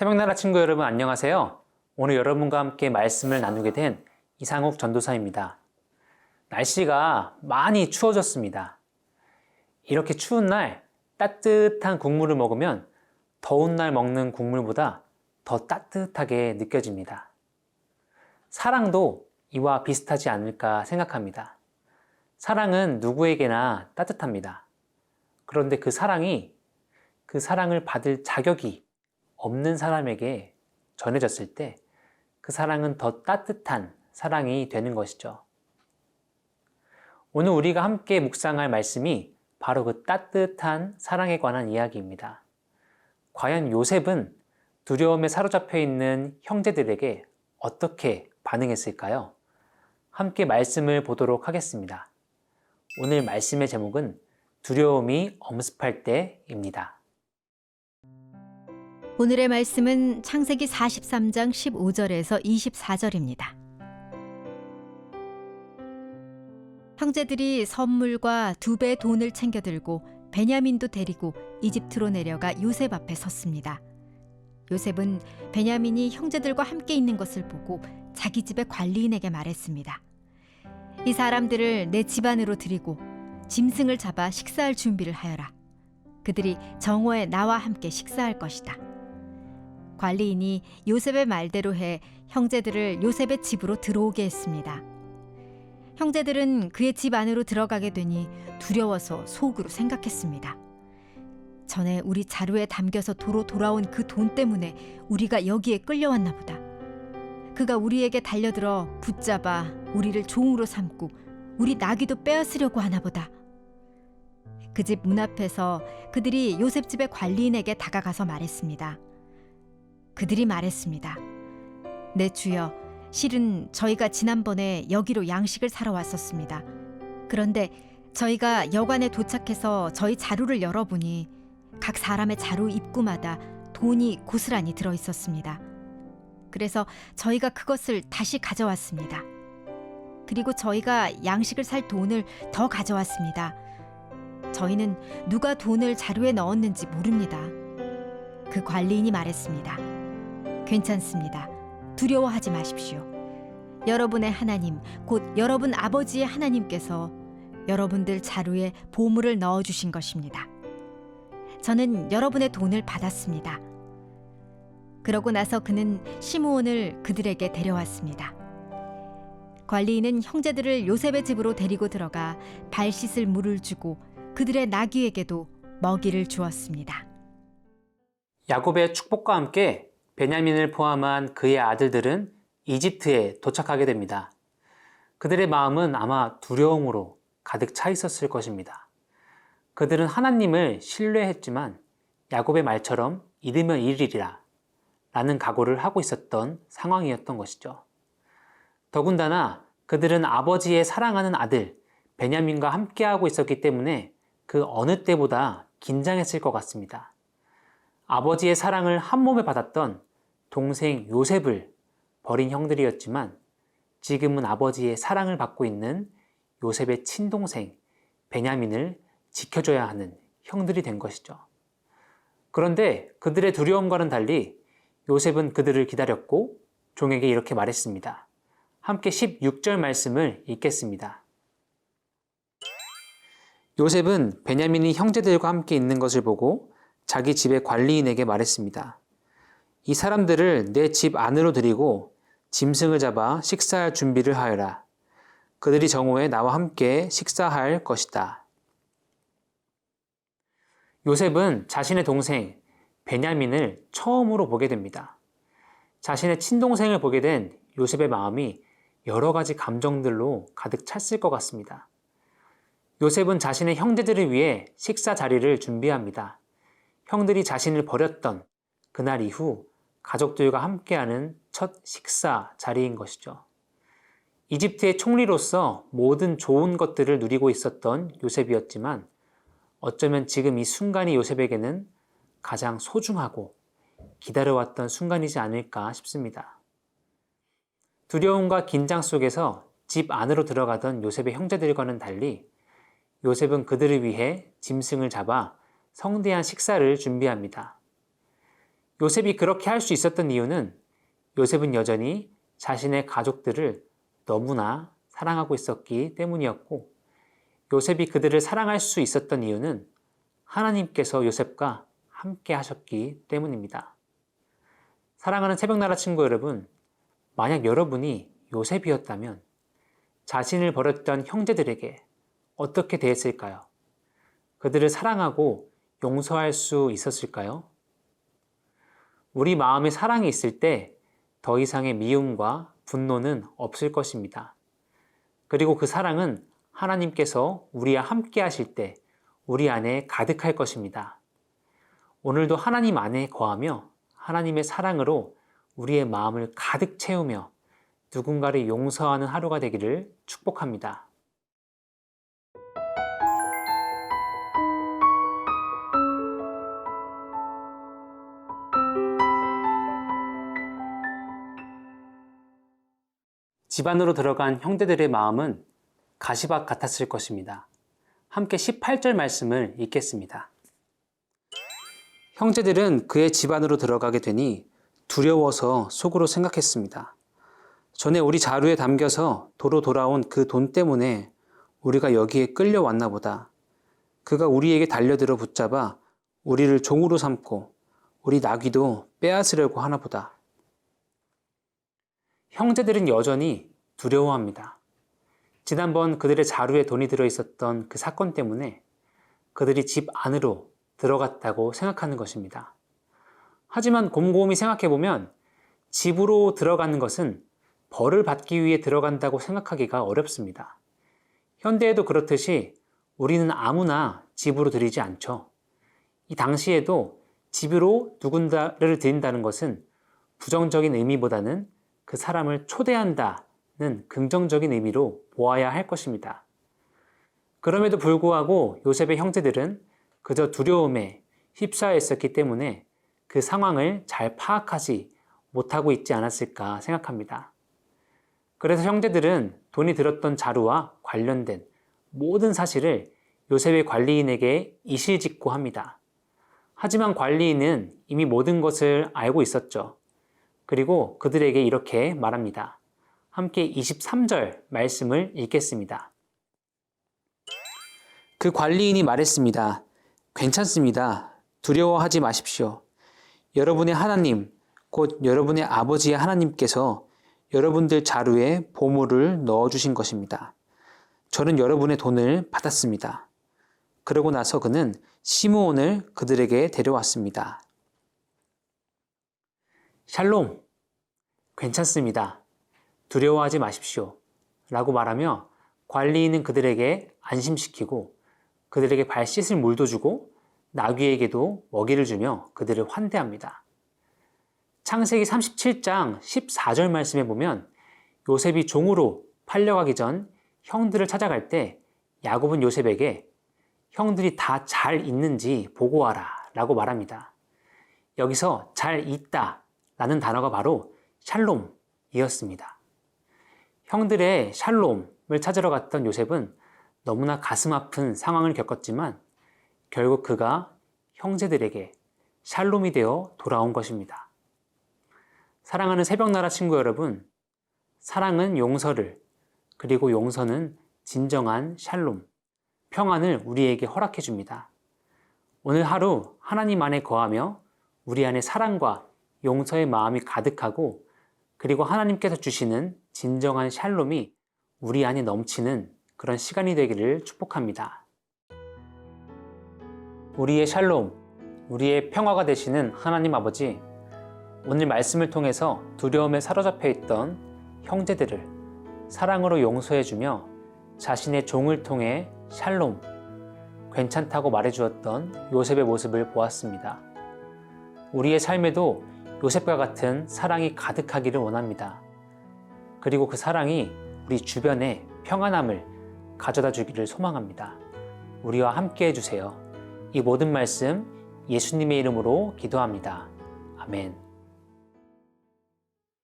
새벽나라 친구 여러분 안녕하세요. 오늘 여러분과 함께 말씀을 나누게 된 이상욱 전도사입니다. 날씨가 많이 추워졌습니다. 이렇게 추운 날 따뜻한 국물을 먹으면 더운 날 먹는 국물보다 더 따뜻하게 느껴집니다. 사랑도 이와 비슷하지 않을까 생각합니다. 사랑은 누구에게나 따뜻합니다. 그런데 그 사랑이 그 사랑을 받을 자격이 없는 사람에게 전해졌을 때 그 사랑은 더 따뜻한 사랑이 되는 것이죠. 오늘 우리가 함께 묵상할 말씀이 바로 그 따뜻한 사랑에 관한 이야기입니다. 과연 요셉은 두려움에 사로잡혀 있는 형제들에게 어떻게 반응했을까요? 함께 말씀을 보도록 하겠습니다. 오늘 말씀의 제목은 두려움이 엄습할 때입니다. 오늘의 말씀은 창세기 43장 15절에서 24절입니다. 형제들이 선물과 두 배 돈을 챙겨 들고 베냐민도 데리고 이집트로 내려가 요셉 앞에 섰습니다. 요셉은 베냐민이 형제들과 함께 있는 것을 보고 자기 집의 관리인에게 말했습니다. 이 사람들을 내 집안으로 들이고 짐승을 잡아 식사할 준비를 하여라. 그들이 정오에 나와 함께 식사할 것이다. 관리인이 요셉의 말대로 해 형제들을 요셉의 집으로 들어오게 했습니다. 형제들은 그의 집 안으로 들어가게 되니 두려워서 속으로 생각했습니다. 전에 우리 자루에 담겨서 도로 돌아온 그 돈 때문에 우리가 여기에 끌려왔나 보다. 그가 우리에게 달려들어 붙잡아 우리를 종으로 삼고 우리 나귀도 빼앗으려고 하나 보다. 그 집 문 앞에서 그들이 요셉 집의 관리인에게 다가가서 말했습니다. 그들이 말했습니다. 내 주여, 실은 저희가 지난번에 여기로 양식을 사러 왔었습니다. 그런데 저희가 여관에 도착해서 저희 자루를 열어보니 각 사람의 자루 입구마다 돈이 고스란히 들어 있었습니다. 그래서 저희가 그것을 다시 가져왔습니다. 그리고 저희가 양식을 살 돈을 더 가져왔습니다. 저희는 누가 돈을 자루에 넣었는지 모릅니다. 그 관리인이 말했습니다. 괜찮습니다. 두려워하지 마십시오. 여러분의 하나님, 곧 여러분 아버지의 하나님께서 여러분들 자루에 보물을 넣어 주신 것입니다. 저는 여러분의 돈을 받았습니다. 그러고 나서 그는 시므온을 그들에게 데려왔습니다. 관리인은 형제들을 요셉의 집으로 데리고 들어가 발 씻을 물을 주고 그들의 나귀에게도 먹이를 주었습니다. 야곱의 축복과 함께 베냐민을 포함한 그의 아들들은 이집트에 도착하게 됩니다. 그들의 마음은 아마 두려움으로 가득 차 있었을 것입니다. 그들은 하나님을 신뢰했지만 야곱의 말처럼 이르면 이르리라 라는 각오를 하고 있었던 상황이었던 것이죠. 더군다나 그들은 아버지의 사랑하는 아들 베냐민과 함께하고 있었기 때문에 그 어느 때보다 긴장했을 것 같습니다. 아버지의 사랑을 한 몸에 받았던 동생 요셉을 버린 형들이었지만 지금은 아버지의 사랑을 받고 있는 요셉의 친동생 베냐민을 지켜줘야 하는 형들이 된 것이죠. 그런데 그들의 두려움과는 달리 요셉은 그들을 기다렸고 종에게 이렇게 말했습니다. 함께 16절 말씀을 읽겠습니다. 요셉은 베냐민이 형제들과 함께 있는 것을 보고 자기 집의 관리인에게 말했습니다. 이 사람들을 내 집 안으로 들이고 짐승을 잡아 식사할 준비를 하여라. 그들이 정오에 나와 함께 식사할 것이다. 요셉은 자신의 동생 베냐민을 처음으로 보게 됩니다. 자신의 친동생을 보게 된 요셉의 마음이 여러 가지 감정들로 가득 찼을 것 같습니다. 요셉은 자신의 형제들을 위해 식사 자리를 준비합니다. 형들이 자신을 버렸던 그날 이후 가족들과 함께하는 첫 식사 자리인 것이죠. 이집트의 총리로서 모든 좋은 것들을 누리고 있었던 요셉이었지만 어쩌면 지금 이 순간이 요셉에게는 가장 소중하고 기다려왔던 순간이지 않을까 싶습니다. 두려움과 긴장 속에서 집 안으로 들어가던 요셉의 형제들과는 달리 요셉은 그들을 위해 짐승을 잡아 성대한 식사를 준비합니다. 요셉이 그렇게 할 수 있었던 이유는 요셉은 여전히 자신의 가족들을 너무나 사랑하고 있었기 때문이었고 요셉이 그들을 사랑할 수 있었던 이유는 하나님께서 요셉과 함께 하셨기 때문입니다. 사랑하는 새벽나라 친구 여러분, 만약 여러분이 요셉이었다면 자신을 버렸던 형제들에게 어떻게 대했을까요? 그들을 사랑하고 용서할 수 있었을까요? 우리 마음에 사랑이 있을 때 더 이상의 미움과 분노는 없을 것입니다. 그리고 그 사랑은 하나님께서 우리와 함께 하실 때 우리 안에 가득할 것입니다. 오늘도 하나님 안에 거하며 하나님의 사랑으로 우리의 마음을 가득 채우며 누군가를 용서하는 하루가 되기를 축복합니다. 집안으로 들어간 형제들의 마음은 가시밭 같았을 것입니다. 함께 18절 말씀을 읽겠습니다. 형제들은 그의 집안으로 들어가게 되니 두려워서 속으로 생각했습니다. 전에 우리 자루에 담겨서 도로 돌아온 그 돈 때문에 우리가 여기에 끌려왔나 보다. 그가 우리에게 달려들어 붙잡아 우리를 종으로 삼고 우리 나귀도 빼앗으려고 하나 보다. 형제들은 여전히 두려워합니다. 지난번 그들의 자루에 돈이 들어 있었던 그 사건 때문에 그들이 집 안으로 들어갔다고 생각하는 것입니다. 하지만 곰곰이 생각해 보면 집으로 들어가는 것은 벌을 받기 위해 들어간다고 생각하기가 어렵습니다. 현대에도 그렇듯이 우리는 아무나 집으로 들이지 않죠. 이 당시에도 집으로 누군가를 들인다는 것은 부정적인 의미보다는 그 사람을 초대한다 는 긍정적인 의미로 보아야 할 것입니다. 그럼에도 불구하고 요셉의 형제들은 그저 두려움에 휩싸여 있었기 때문에 그 상황을 잘 파악하지 못하고 있지 않았을까 생각합니다. 그래서 형제들은 돈이 들었던 자루와 관련된 모든 사실을 요셉의 관리인에게 이실직고 합니다. 하지만 관리인은 이미 모든 것을 알고 있었죠. 그리고 그들에게 이렇게 말합니다. 함께 23절 말씀을 읽겠습니다. 그 관리인이 말했습니다. 괜찮습니다. 두려워하지 마십시오. 여러분의 하나님, 곧 여러분의 아버지의 하나님께서 여러분들 자루에 보물을 넣어주신 것입니다. 저는 여러분의 돈을 받았습니다. 그러고 나서 그는 시므온을 그들에게 데려왔습니다. 샬롬, 괜찮습니다. 두려워하지 마십시오. 라고 말하며 관리인은 그들에게 안심시키고 그들에게 발 씻을 물도 주고 나귀에게도 먹이를 주며 그들을 환대합니다. 창세기 37장 14절 말씀에 보면 요셉이 종으로 팔려가기 전 형들을 찾아갈 때 야곱은 요셉에게 형들이 다 잘 있는지 보고 와라 라고 말합니다. 여기서 잘 있다 라는 단어가 바로 샬롬이었습니다. 형들의 샬롬을 찾으러 갔던 요셉은 너무나 가슴 아픈 상황을 겪었지만 결국 그가 형제들에게 샬롬이 되어 돌아온 것입니다. 사랑하는 새벽나라 친구 여러분, 사랑은 용서를, 그리고 용서는 진정한 샬롬, 평안을 우리에게 허락해 줍니다. 오늘 하루 하나님 안에 거하며 우리 안에 사랑과 용서의 마음이 가득하고 그리고 하나님께서 주시는 진정한 샬롬이 우리 안에 넘치는 그런 시간이 되기를 축복합니다. 우리의 샬롬, 우리의 평화가 되시는 하나님 아버지, 오늘 말씀을 통해서 두려움에 사로잡혀 있던 형제들을 사랑으로 용서해주며 자신의 종을 통해 샬롬, 괜찮다고 말해주었던 요셉의 모습을 보았습니다. 우리의 삶에도 요셉과 같은 사랑이 가득하기를 원합니다. 그리고 그 사랑이 우리 주변에 평안함을 가져다 주기를 소망합니다. 우리와 함께 해주세요. 이 모든 말씀 예수님의 이름으로 기도합니다. 아멘.